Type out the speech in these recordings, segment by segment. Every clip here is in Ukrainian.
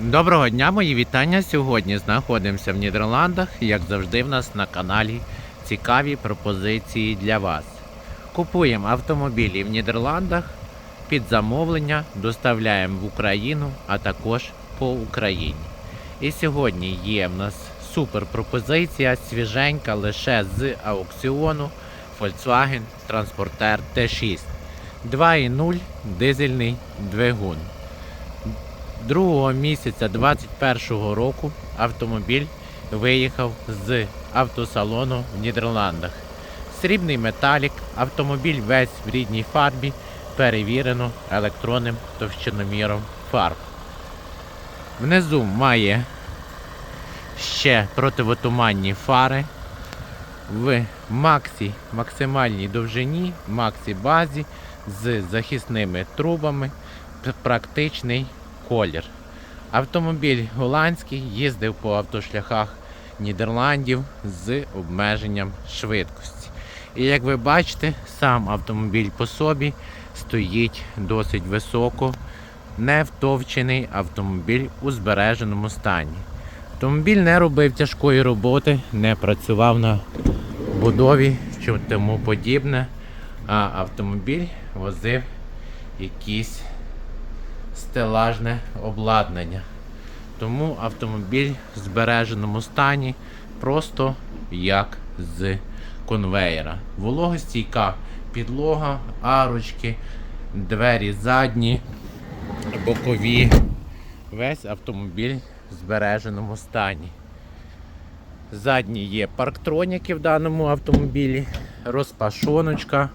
Доброго дня, мої вітання. Сьогодні знаходимося в Нідерландах. Як завжди, в нас на каналі цікаві пропозиції для вас. Купуємо автомобілі в Нідерландах під замовлення, доставляємо в Україну, а також по Україні. І сьогодні є в нас супер пропозиція, свіженька лише з аукціону Volkswagen Transporter T6. 2.0 дизельний двигун. 2 місяця 2021 року автомобіль виїхав з автосалону в Нідерландах. Срібний металік, автомобіль весь в рідній фарбі, перевірено електронним товщиноміром фарб. Внизу має ще противотуманні фари в максі максимальній довжині, максі базі з захисними трубами, практичний колір. Автомобіль голландський їздив по автошляхах Нідерландів з обмеженням швидкості. І як ви бачите, сам автомобіль по собі стоїть досить високо, не втовчений автомобіль у збереженому стані. Автомобіль не робив тяжкої роботи, не працював на будові чи тому подібне, а автомобіль возив якісь стелажне обладнання. Тому автомобіль в збереженому стані просто як з конвейера. Вологостійка підлога, арочки, двері задні, бокові. Весь автомобіль в збереженому стані. Задні є парктроніки в даному автомобілі, розпашоночка.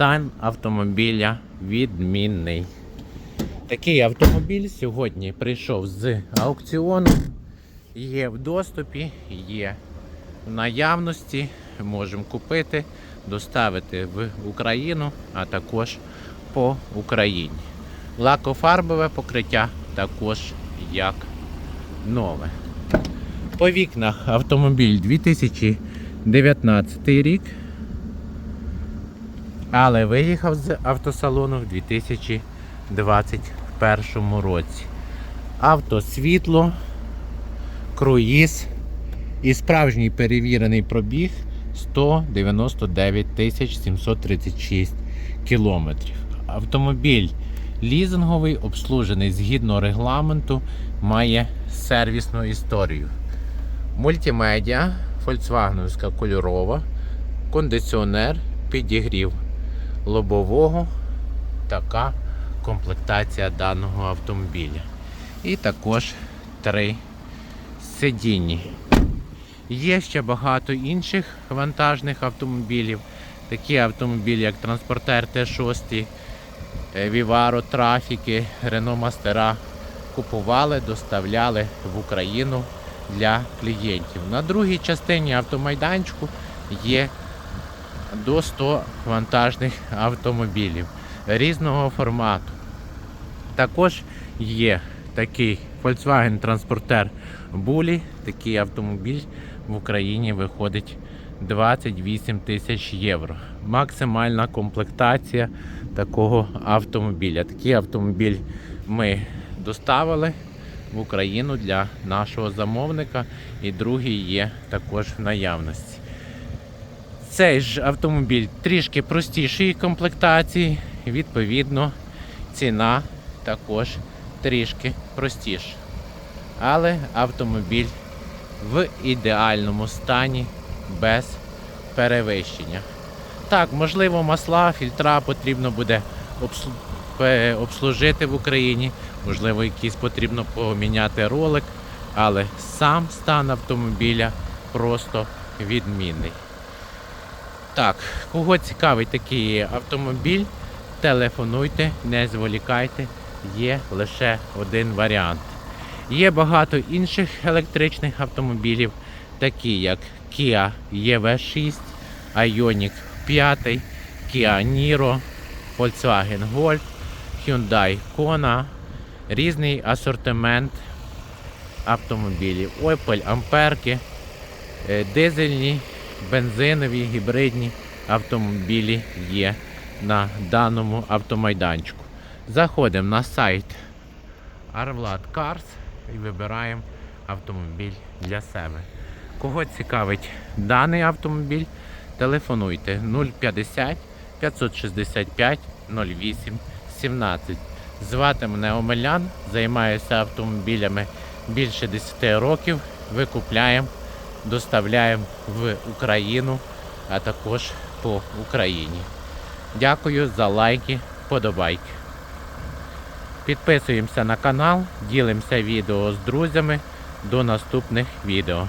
Стан автомобіля відмінний. Такий автомобіль сьогодні прийшов з аукціону. Є в доступі, є в наявності. Можемо купити, доставити в Україну, а також по Україні. Лакофарбове покриття також як нове. По вікнах автомобіль 2019 рік. Але виїхав з автосалону в 2021 році. Авто світло, круїз і справжній перевірений пробіг 199 736 кілометрів. Автомобіль лізинговий, обслужений згідно регламенту, має сервісну історію. Мультимедіа, Volkswagenівська кольорова, кондиціонер, підігрів лобового. Така комплектація даного автомобіля. І також три сидіння. Є ще багато інших вантажних автомобілів. Такі автомобілі, як Транспортер Т6, е, Vivaro Трафіки, Renault Мастера купували, доставляли в Україну для клієнтів. На другій частині автомайданчику є до 100 вантажних автомобілів різного формату. Також є такий Volkswagen Transporter Bully. Такий автомобіль в Україні виходить 28 тисяч євро. Максимальна комплектація такого автомобіля. Такий автомобіль ми доставили в Україну для нашого замовника, і другий є також в наявності. Цей ж автомобіль трішки простішої комплектації, відповідно, ціна також трішки простіша. Але автомобіль в ідеальному стані без перевищення. Так, можливо, масла, фільтра потрібно буде обслужити в Україні, можливо, якийсь потрібно поміняти ролик, але сам стан автомобіля просто відмінний. Так, кого цікавий такий автомобіль, телефонуйте, не зволікайте, є лише один варіант. Є багато інших електричних автомобілів, такі як Kia EV6, Ioniq 5, Kia Niro, Volkswagen Golf, Hyundai Kona, різний асортимент автомобілів. Opel Амперки, е, дизельні, бензинові, гібридні автомобілі є на даному автомайданчику. Заходимо на сайт Arvlad Cars і вибираємо автомобіль для себе. Кого цікавить даний автомобіль, телефонуйте 050 565 08 17. Звати мене Омелян, займаюся автомобілями більше 10 років. Викупляємо, доставляємо в Україну, а також по Україні. Дякую за лайки, подобайки. Підписуємося на канал, ділимося відео з друзями. До наступних відео.